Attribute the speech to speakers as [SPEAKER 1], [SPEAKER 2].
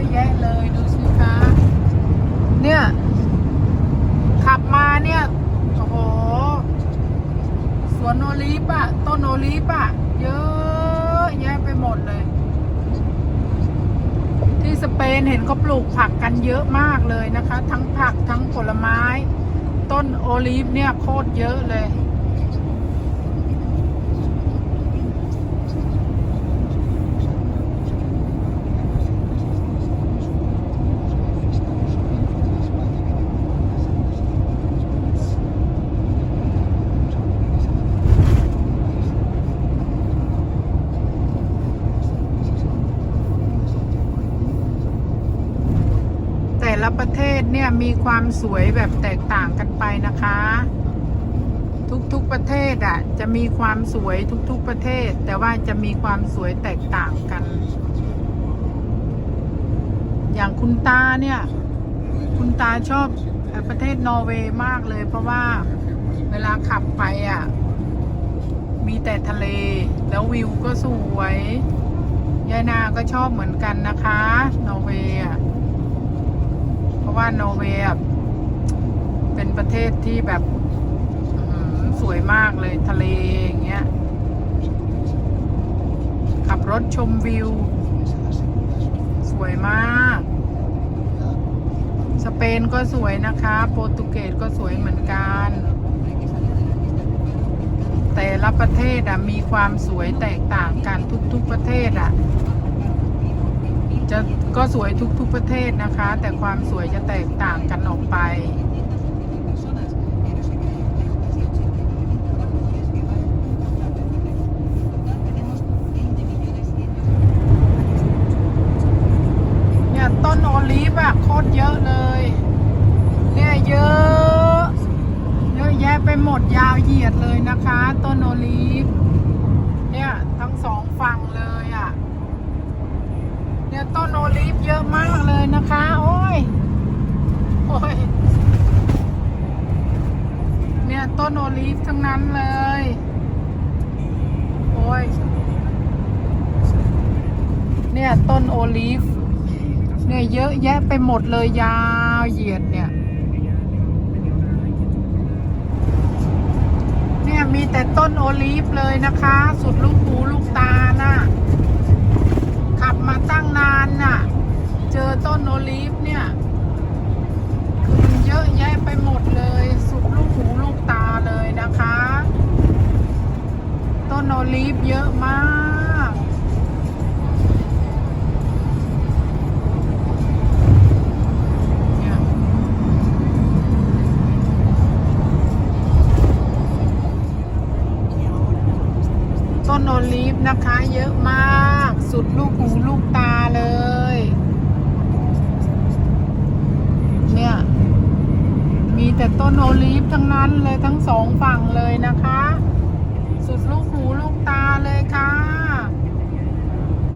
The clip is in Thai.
[SPEAKER 1] อะแยะเลยดูสิคะเนี่ย ขับมาเนี่ย โอ้โห สวนโอลีปอะต้นโอลีปอะเยอะแยะไปหมดเลย ที่สเปนเห็นเขาปลูกผักกันเยอะมากเลยนะคะ ทั้งผักทั้งผลไม้ ต้นโอลีฟเนี่ยโคตรเยอะเลย ละประเทศเนี่ยมีความสวยแบบแตกต่างกันไปนะคะ ทุกๆประเทศอะ จะมีความสวยทุกๆประเทศ แต่ว่าจะมีความสวยแตกต่างกัน อย่างคุณตาเนี่ย คุณตาชอบประเทศนอร์เวย์มากเลย เพราะว่าเวลาขับไปอะ มีแต่ทะเลแล้ววิวก็สวยยายนาก็ชอบเหมือนกันนะคะ นอร์เวย์อะ ราะว่านอร์เวย์เป็นประเทศที่แบบสวยมากเลยทะเลอย่างเงี้ย ขับรถชมวิว สวยมาก สเปนก็สวยนะคะ โปรตุเกสก็สวยเหมือนกัน แต่ละประเทศอะมีความสวยแตกต่างกันทุกๆประเทศอะ จะก็สวยทุกๆประเทศนะคะ แต่ความสวยจะแตกต่างกันออกไป เนี่ยต้นโอลีฟอะโคตรเยอะเลย เนี่ยเยอะ เยอะแยะไปหมดยาวเหยียดเลยนะคะ ต้นโอลีฟเนี่ยทั้งสองฝั่งเลย เนี่ยต้นโอลีฟเยอะมากเลยนะคะ โอ้ย โอ้ย เนี่ยต้นโอลีฟทั้งนั้นเลย โอ้ย เนี่ยต้นโอลีฟเนี่ยเยอะแยะไปหมดเลยยาวเหยียดเนี่ย เนี่ยมีแต่ต้นโอลีฟเลยนะคะ สุดลูกหูลูกตาน่ะ ขับมาตั้งนานน่ะ เจอต้นโอลีฟเนี่ย คือมันเยอะแยะไปหมดเลย สุดลูกหูลูกตาเลยนะคะ ต้นโอลีฟเยอะมากต้นโอลีฟนะคะ เยอะมาก สุดลูกหูลูกตาเลย เนี่ย มีแต่ต้นโอลีฟทั้งนั้นเลยทั้งสองฝั่ง